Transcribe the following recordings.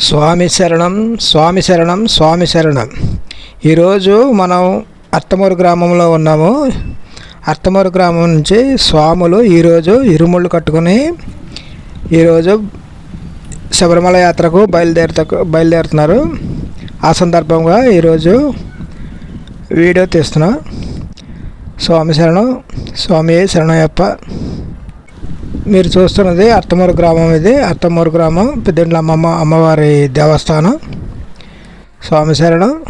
స్వామి శరణం స్వామి శరణం స్వామి శరణం. ఈరోజు మనం అత్తమూరు గ్రామంలో ఉన్నాము. అత్తమూరు గ్రామం నుంచి స్వాములు ఈరోజు ఇరుముళ్ళు కట్టుకుని ఈరోజు శబరిమల యాత్రకు బయలుదేరుత బయలుదేరుతున్నారు. ఆ సందర్భంగా ఈరోజు వీడియో తీస్తున్నాం. స్వామి శరణం స్వామి శరణయ్యప్ప. మీరు చూస్తున్నది అత్తమూరు గ్రామం ఇది. అత్తమూరు గ్రామం పెద్దండ్ల అమ్మమ్మ అమ్మవారి దేవస్థానం. స్వామి శరణం.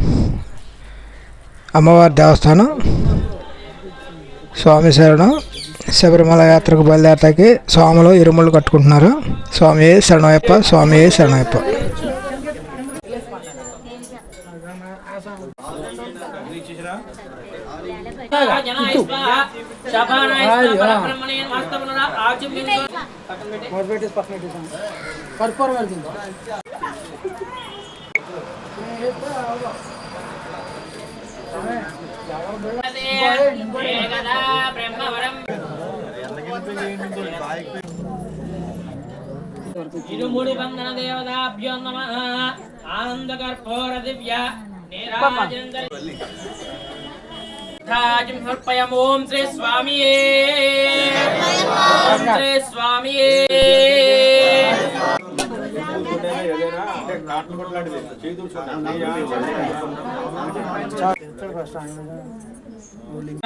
అమ్మవారి దేవస్థానం. స్వామి శరణం. శబరిమల యాత్రకు బయలుదేరతాకి స్వాములు ఇరుములు కట్టుకుంటున్నారు. స్వామి శరణయ్యప్ప స్వామి శరణయ్యప్ప. బ్రహ్మవరం ఇరుముడి బంధన దేవతాభ్యో నమ. ఆనంద కర్పూర దివ్య నీరాజందరి ధాజం సమర్పయామి ఓం శ్రీ స్వామియే శ్రీ స్వామియే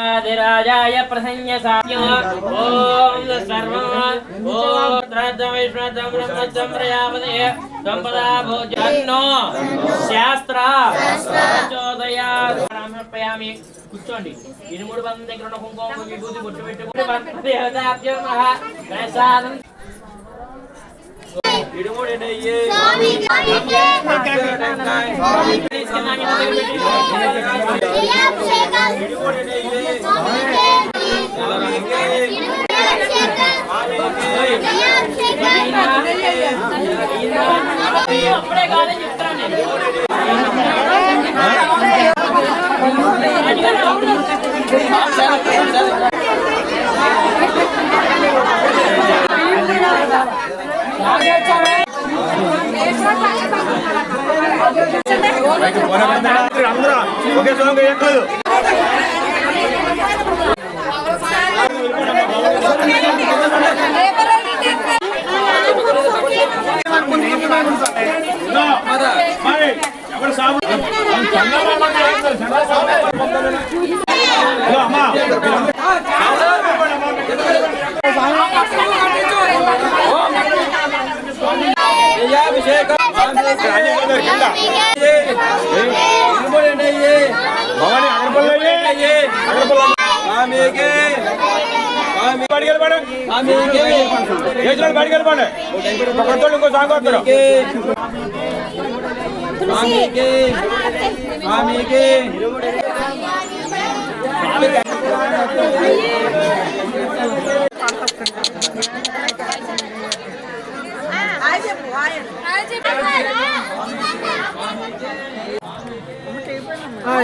ఆదిరాజాయ ప్రసన్యసాయ ఓం సర్వం ఓం సంపదా భోజన్నో సమర్పయామి కూర్చోండి ఇరుముడు బంధం దగ్గర ఉన్న కుంకుమ విభూతి బొట్టు పెట్టుకుని దేవతాభ్యో మహా ప్రసాదం ఇరుముడి నెయ్యి అప్పుడే కాదని చెప్తాను అందరూ ఒకే సాంగ్ వేయట్లేదు ఎవరు సాగు చంద్రబాబు భవాని అగరపల్లి వెళ్ళిపోండి ఒకరితో ఇంకో సాగు వస్తారు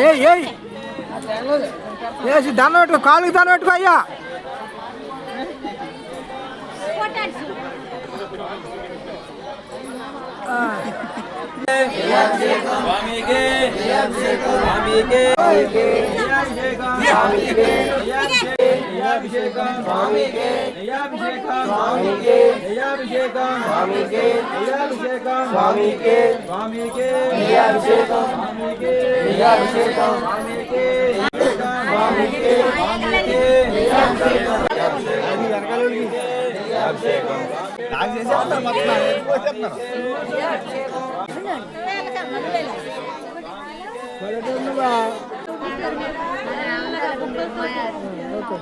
ఏయ్ ఏయ్ ఏసి దాన్ని పెట్టు కాలుకి దాన్ని పెట్టుకో అయ్యా స్వామికి స్వామికి అభిషేకం స్వామికి అభిషేకం స్వామికి. అభిషేకం స్వామికి అభిషేకం స్వామికి స్వామికి అభిషేకం స్వామికి అభిషేకం స్వామికి స్వామికి స్వామికి అభిషేకం అభిషేకం 这边的人越来越多了